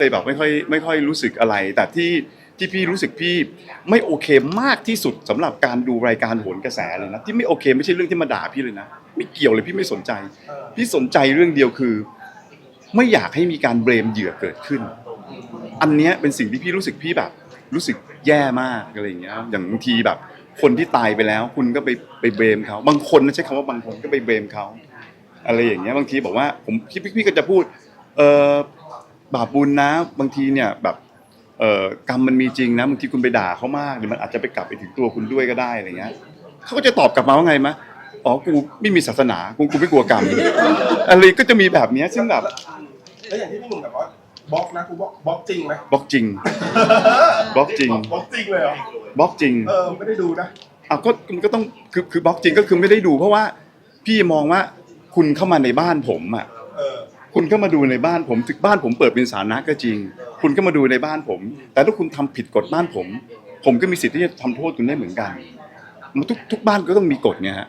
เลยแบบไม่ค่อยไม่ค่อยรู้สึกอะไร แต่ที่ที่พี่รู้สึกพี่ไม่โอเคมากที่สุดสำหรับการดูรายการโหนกระแสเลยนะที่ไม่โอเคไม่ใช่เรื่องที่มาด่าพี่เลยนะไม่เกี่ยวเลยพี่ไม่สนใจ พี่สนใจเรื่องเดียวคือ ไม่อยากให้มีการเบรมเหยื่อเกิดขึ้น อันเนี้ยเป็นสิ่งที่พี่รู้สึกพี่แบบ รู้สึกแย่มากอะไรอย่างเงี้ยอย่างบางทีแบบ คนที่ตายไปแล้ว คุณก็ไปไปเบรมเขาบางคนนะใช้คำว่าบางคนก็ไปเบรมเขาอะไรอย่างเงี้ยบางทีบอกว่าผมพี่พี่ก็จะพูด เออ บาปบุญนะ บางทีเนี่ยแบบเออกรรมมันมีจริงนะบางทีคุณไปด่าเขามากเดี๋ยวมันอาจจะไปกลับไปถึงตัวคุณด้วยก็ได้อะไรเงี้ยเขาก็จะตอบกลับมาว่าไงมะอ๋อกูไม่มีศาสนากูกูไม่กลัวกรรมอะไรก็จะมีแบบเนี้ยซึ่งแบบแล้วอย่างที่พี่หนุ่มแบบว่าบล็อกนะกูบล็อกบล็อกจริงไหมบล็อกจริงบล็อกจริงบล็อกจริงเลยเหรอบล็อกจริงเออไม่ได้ดูนะอะก็มันก็ต้องคือคือบล็อกจริงก็คือไม่ได้ดู เพราะว่าพี่มองว่าคุณเข้ามาในบ้านผมอะเออ คุณก็มาดูในบ้านผมถึงบ้านผมเปิดเป็นสาธารณะก็จริง คุณก็มาดูในบ้านผม แต่ถ้าคุณทำผิดกฎบ้านผม ผมก็มีสิทธิ์ที่จะทำโทษคุณได้เหมือนกันมันทุกทุกบ้านก็ต้องมีกฎเนี่ยฮะ